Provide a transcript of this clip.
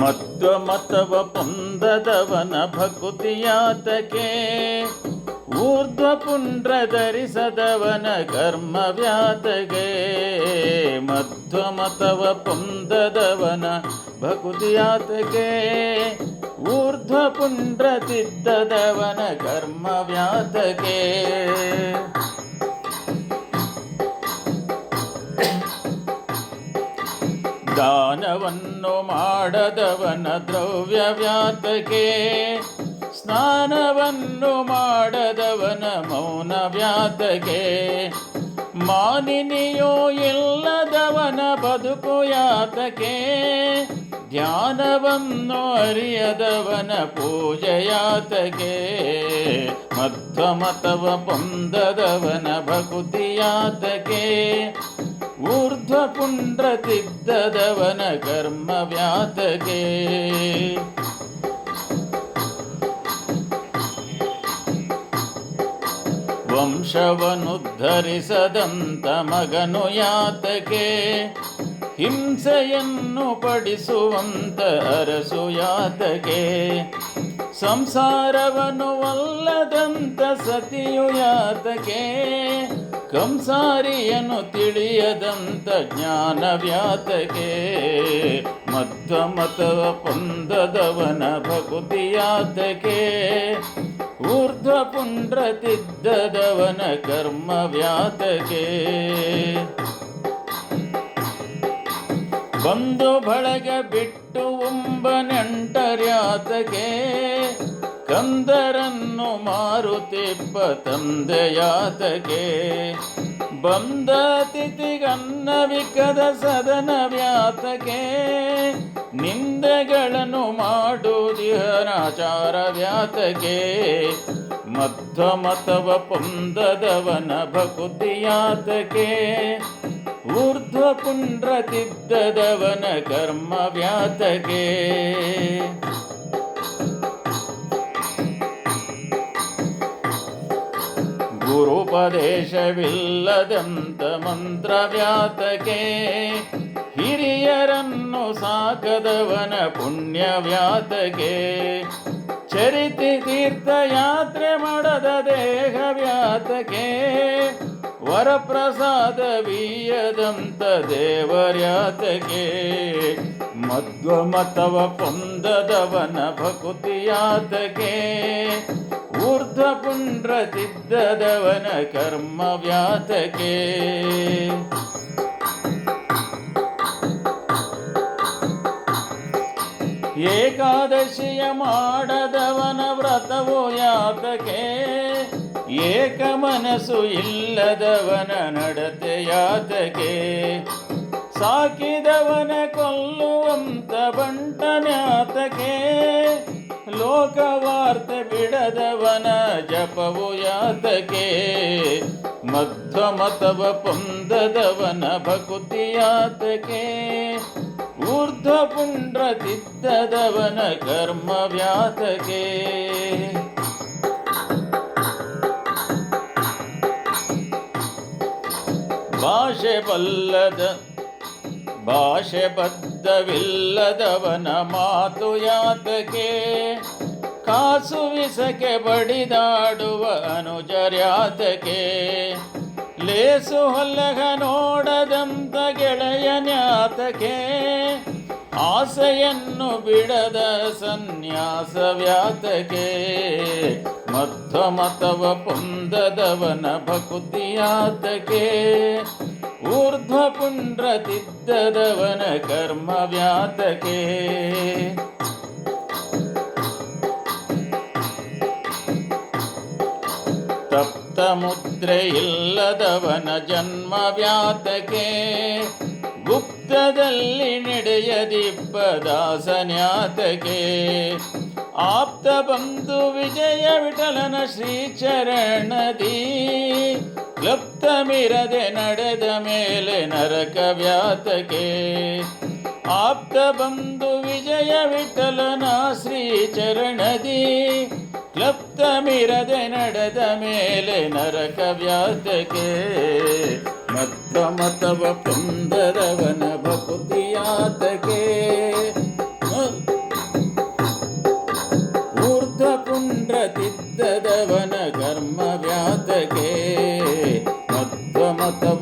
ಮಧ್ವ ಮತವ ಪೊಂದದವನ ಭಕುತಿಯಾತಕೆ, ಊರ್ಧ್ವ ಪುಂಡ್ರ ಧರಿಸದವನ ಕರ್ಮ ವ್ಯಾತಗೆ ಮಧ್ವ ಮತವ ಪೊಂದದವನ ಭಕುತಿಯಾತಕೆ, ಊರ್ಧ್ವ ಪುಂಡ್ರ ತಿದ್ದದವನ ಕರ್ಮ ವ್ಯಾತಕೆ ದಾನವನ್ನು ಮಾಡದವನ ದ್ರವ್ಯ ವ್ಯಾತಕೆ ಸ್ನಾನವನ್ನು ಮಾಡದವನ ಮೌನ ವ್ಯಾತಕೆ ಮಾನಿನಿಯೋ ಇಲ್ಲದವನ ಬದುಕು ಯಾತಕೆ ಧ್ಯಾನವನ್ನು ಅರಿಯದವನ ಪೂಜೆಯಾತಕೆ ಮಧ್ವ ಮತವ ಪೊಂದದವನ ಭಕುತಿಯಾತಕೆ ಊರ್ಧ್ವ ಪುಂಡ್ರ ತಿದ್ದದವನ ಕರ್ಮ ವ್ಯಾತಕೆ. ವಂಶವನುದ್ಧರಿಸದಂತ ಮಗನು ಯಾತಕೆ. ಹಿಂಸೆಯನ್ನು ಪಡಿಸುವಂತ ಅರಸು ಯಾತಕೆ. ಸಂಸಾರವನ್ನು ಒಲ್ಲದಂತ ಸತಿಯು ಯಾತಕೆ. ಕಂಸಾರಿಯನ್ನು ತಿಳಿಯದಂತ ಜ್ಞಾನ ವ್ಯಾತಕೆ ಮಧ್ವ ಮತವ ಪೊಂದದವನ ಭಕುತಿಯಾತಕೆ ಊರ್ಧ್ವ ಪುಂಡ್ರ ತಿದ್ದದವನ ಕರ್ಮ ವ್ಯಾತಕೆ. ಬಂದು ಬಳಗ ಬಿಟ್ಟು ಉಂಬ ನೆಂಟರ್ಯಾತಕೆ ಕಂದರನ್ನು ಮಾರುತಿಪ್ಪ ತಂದೆಯಾತಕೆ ಬಂದ ತಿಥಿಗನ್ನ ವಿಕದ ಸದನ ವ್ಯಾತಕೆ ನಿಂದೆಗಳನ್ನು ಮಾಡುದಿಹನಾಚಾರ ವ್ಯಾತಕೆ ಮಧ್ವ ಮತವ ಪೊಂದದವನ ಭಕುತಿಯಾತಕೆ ತಿದ್ದದವನ ಕರ್ಮ ವ್ಯಾತಕೆ ಗುರುಪದೇಶವಿಲ್ಲದಂತ ಮಂತ್ರ ವ್ಯಾತಕೆ ಹಿರಿಯರನ್ನು ಸಾಕದವನ ಪುಣ್ಯ ವ್ಯಾತಕೆ ಚರಿತಿ ತೀರ್ಥಯಾತ್ರೆ ಮಾಡದ ದೇಹ ವ್ಯಾತಕೆ ವರಪ್ರಸಾದ ವೀಯದಂತ ದೇವರ್ಯಾತಕೆ ಮಧ್ವ ಮತವ ಪೊಂದದವನ ಭಕುತಿಯಾತಕೆ ಊರ್ಧ್ವ ಪುಂಡ್ರ ಕರ್ಮ ವ್ಯಾತಕೆ. ಏಕಾದಶಿಯ ಮಾಡದವನ ವ್ರತವು ಯಾತಕೆ. ಏಕ ಮನಸ್ಸು ಇಲ್ಲದವನ ನಡತೆ ಯಾತಕೆ. ಸಾಕಿದವನ ಕೊಲ್ಲುವಂತ ಬಂಟನ್ಯಾತಕೆ ಲೋಕವಾರ್ತೆ ಬಿಡದವನ ಜಪವು ಯಾತಕೆ ಮಧ್ವ ಮತವ ಪೊಂದದವನ ಭಕುತಿಯಾತಕೆ ಊರ್ಧ್ವ ಪುಂಡ್ರ ತಿದ್ದದವನ ಕರ್ಮ ವ್ಯಾತಕೆ ಭಾಷೆ ಬಲ್ಲದ, ಭಾಷೆ ಬದ್ಧವಿಲ್ಲದವನ ಮಾತು ಯಾತಕೆ ಕಾಸು ವಿಸಕೆ ಬಡಿದಾಡುವ ಅನುಜರ್ಯಾತಕೆ ಲೇಸು ಹೊಲ್ಲಗ ನೋಡದಂತ ಗೆಳೆಯನ್ಯಾತಕೆ ಆಸೆಯನ್ನು ಬಿಡದ ಸನ್ಯಾಸ ವ್ಯಾತಕೆ ಮಧ್ವ ಮತವ ಪೊಂದದವನ ಭಕುತಿಯಾತಕೆ ಊರ್ಧ್ವ ಪುಂಡ್ರ ತಿದ್ದದವನ ಕರ್ಮ ವ್ಯಾತಕೆ. ತಪ್ತ ಮುದ್ರೆ ಇಲ್ಲದವನ ಜನ್ಮ ವ್ಯಾತಕೆ. ಗುಪ್ತದಲ್ಲಿ ನಡೆಯದಿಪ್ಪ ದಾಸನ್ಯಾತಕೆ ಆಪ್ತ ಬಂಧು ವಿಜಯ ವಿಠಲನ ಶ್ರೀಚರಣದಿ. ಕ್ಲಪ್ತ ಮಿರದೆ ನಡೆದ ಮೇಲೆ ನರಕ ವ್ಯಾತಕೆ ಆಪ್ತ ಬಂಧು ವಿಜಯ ವಿಠಲನ ಶ್ರೀಚರಣದಿ ಚರಣದಿ. ಮಿರದೆ ನಡೆದ ಮೇಲೆ ನರಕ ವ್ಯಾತಕೆ ಮತ್ತ ಮತವ ಪುಂದರವನ ಭಕುತಿಯಾತಕೆ ಮಧ್ವಮತವ